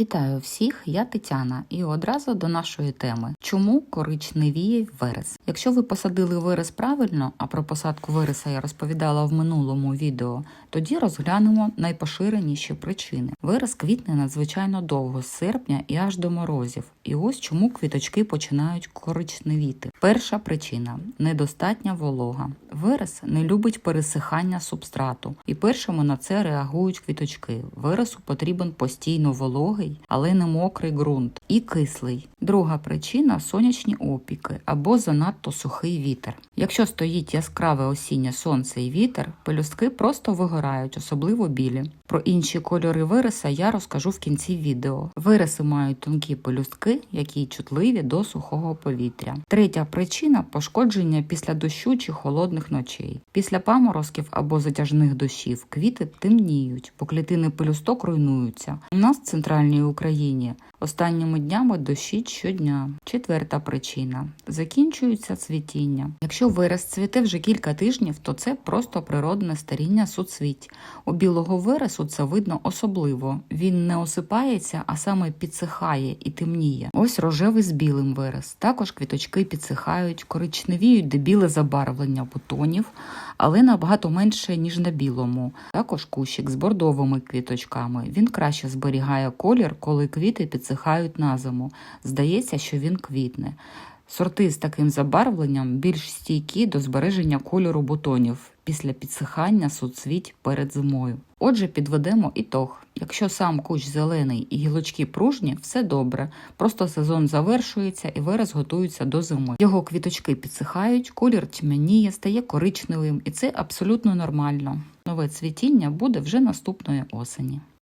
Вітаю всіх, я Тетяна, і одразу до нашої теми: чому коричневіє верес? Якщо ви посадили верес правильно, а про посадку вереса я розповідала в минулому відео, тоді розглянемо найпоширеніші причини. Верес квітне надзвичайно довго з серпня і аж до морозів. І ось чому квіточки починають коричневіти. Перша причина недостатня волога. Верес не любить пересихання субстрату, і першими на це реагують квіточки. Вересу потрібен постійно вологий, але не мокрий ґрунт і кислий. Друга причина сонячні опіки або занадто сухий вітер. Якщо стоїть яскраве осіннє сонце і вітер, пелюстки просто вигорають, особливо білі. Про інші кольори вириса я розкажу в кінці відео. Вириси мають тонкі пелюстки, які чутливі до сухого повітря. Третя причина пошкодження після дощу чи холодних ночей. Після паморозків або затяжних дощів квіти темніють, бо клітини пелюсток руйнуються. У нас в центральній Україні останніми днями дощить щодня. Четверта причина закінчується цвітіння. Якщо вираз цвіте вже кілька тижнів, то це просто природне старіння суцвіть. У білого вирису це видно особливо. Він не осипається, а саме підсихає і темніє. Ось рожевий з білим вираз. Також квіточки підсихають, коричневіють, де біле забарвлення бутонів, але набагато менше ніж на білому. Також кущик з бордовими квіточками. Він краще зберігає колір, коли квіти підсихають на зиму. Здається, що він квітне. Сорти з таким забарвленням більш стійкі до збереження кольору бутонів після підсихання суцвіть перед зимою. Отже, підведемо ітог. Якщо сам кущ зелений і гілочки пружні, все добре. Просто сезон завершується і вираз готується до зими. Його квіточки підсихають, колір тьмяніє, стає коричневим, і це абсолютно нормально. Нове цвітіння буде вже наступної осені.